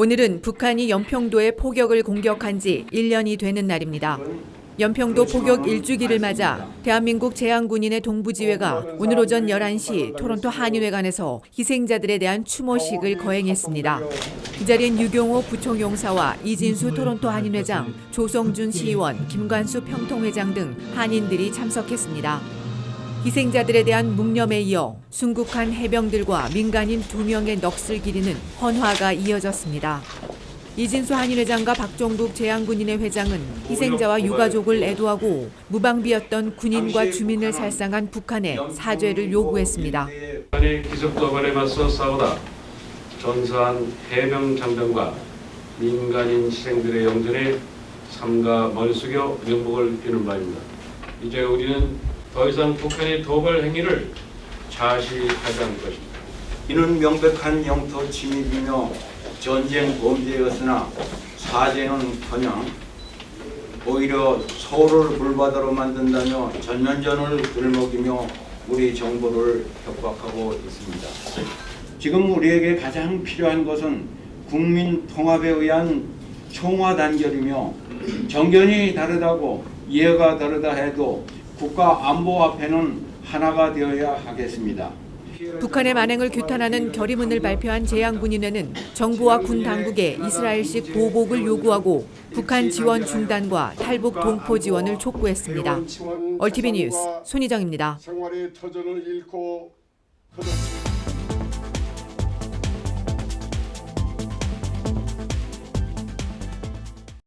오늘은 북한이 연평도의 포격을 공격한 지 1년이 되는 날입니다. 연평도 포격 1주기를 맞아 대한민국 제한군인의 동부지회가 오늘 오전 11시 토론토 한인회관에서 희생자들에 대한 추모식을 거행했습니다. 이 자리엔 유경호 부총용사와 이진수 토론토 한인회장, 조성준 시의원, 김관수 평통회장 등 한인들이 참석했습니다. 희생자들에 대한 묵념에 이어 순국한 해병들과 민간인 두 명의 넋을 기리는 헌화가 이어졌습니다. 이진수 한인회장과 박종국 제한군인회 회장은 희생자와 유가족을 애도하고 무방비였던 군인과 주민을 살상한 북한에 사죄를 요구했습니다. 북한의 기습도발에 맞서 싸우다 전사한 해병 장병과 민간인 희생들의 영전에 삼가 머리 숙여 명복을 비는 바입니다. 이제 우리는 더 이상 북한의 도발 행위를 자시하지 않을 것입니다. 이는 명백한 영토 침입이며 전쟁 범죄였으나 사죄는커녕 오히려 서울을 불바다로 만든다며 전면전을 들먹이며 우리 정부를 협박하고 있습니다. 지금 우리에게 가장 필요한 것은 국민 통합에 의한 총화 단결이며 정견이 다르다고 이해가 다르다 해도 국가 안보 앞에는 하나가 되어야 하겠습니다. 북한의 만행을 규탄하는 결의문을 발표한 제한군인회는 정부와 군 당국에 이스라엘식 보복을 요구하고 북한 지원 중단과 탈북 동포 지원을 촉구했습니다. 얼티비 뉴스 손희정입니다.